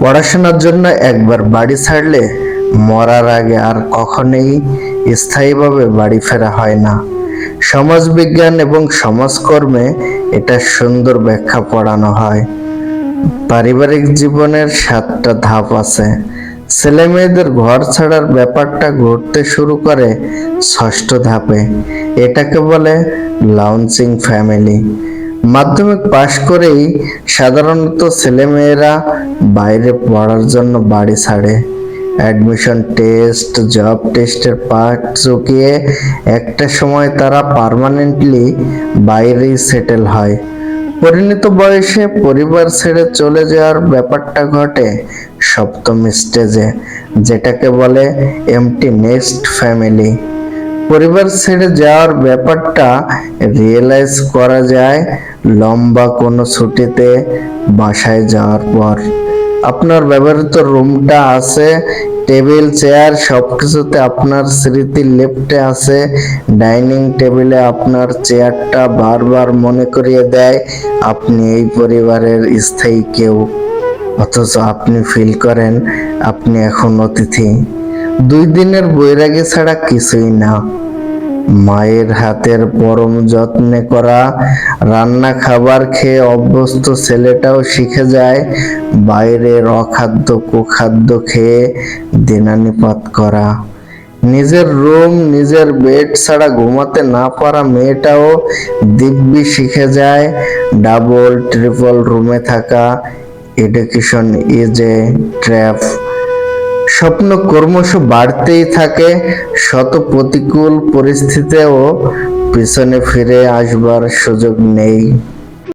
পড়াশোনার জন্য একবার বাড়ি ছাড়লে মরার আগে আর কখনোই স্থায়ীভাবে বাড়ি ফেরা হয় না। সমাজবিজ্ঞান এবং সমাজকর্মে এটা সুন্দর ব্যাখ্যা পড়ানো হয়। পারিবারিক জীবনের সাতটা ধাপ আছে। ছেলে মেয়েদের ঘর ছাড়ার ব্যাপারটা ঘটতে শুরু করে ষষ্ঠ ধাপে। এটাকে বলে লঞ্চিং ফ্যামিলি মাধ্যমিক পাশ করেই সাধারণত ছেলেমেয়েরা বাইরে পড়ার জন্য বাড়ি ছাড়ে। অ্যাডমিশন টেস্ট জব টেস্টের পার্ট চুকিয়ে একটা সময় তারা পার্মানেন্টলি বাইরেই সেটেল হয়। পরিণত বয়সে পরিবার ছেড়ে চলে যাওয়ার ব্যাপারটা ঘটে সপ্তম স্টেজে যেটাকে বলে এমটি নেক্সট ফ্যামিলি পরিবার ছেড়ে যাওয়ার ব্যাপারটা রিয়েলাইজ করা যায় লম্বা কোনো ছুটিতে বাসায় যাওয়ার পর। আপনার ব্যবহৃত রুমটা আছে, টেবিল, চেয়ার সব কিছুতে আপনার স্মৃতি লেফটে আছে। ডাইনিং টেবিলে আপনার চেয়ারটা বারবার মনে করিয়ে দেয়, আপনি এই পরিবারের স্থায়ী কেউ। অথচ আপনি ফিল করেন, আপনি এখন অতিথি। দুই দিনের বৈরাগী ছাড়া কিছুই না। মায়ের হাতের পরম যত্নে করা রান্না খাবার খেয়ে অভ্যস্ত ছেলেটাও শিখে যায় বাইরের অখাদ্য কুখাদ্য খেয়ে দিনানিপাত করা। নিজের রুম, নিজের বেড ছাড়া ঘুমাতে না পারা মেয়েটাও দিব্যি শিখে যায় ডাবল, ট্রিপল রুমে থাকা। Education is a trap. স্বপ্ন ক্রমশ বাড়তেই থাকে শত প্রতিকূল পরিস্থিতিতেও পিছনে ফিরে আসবার সুযোগ নেই।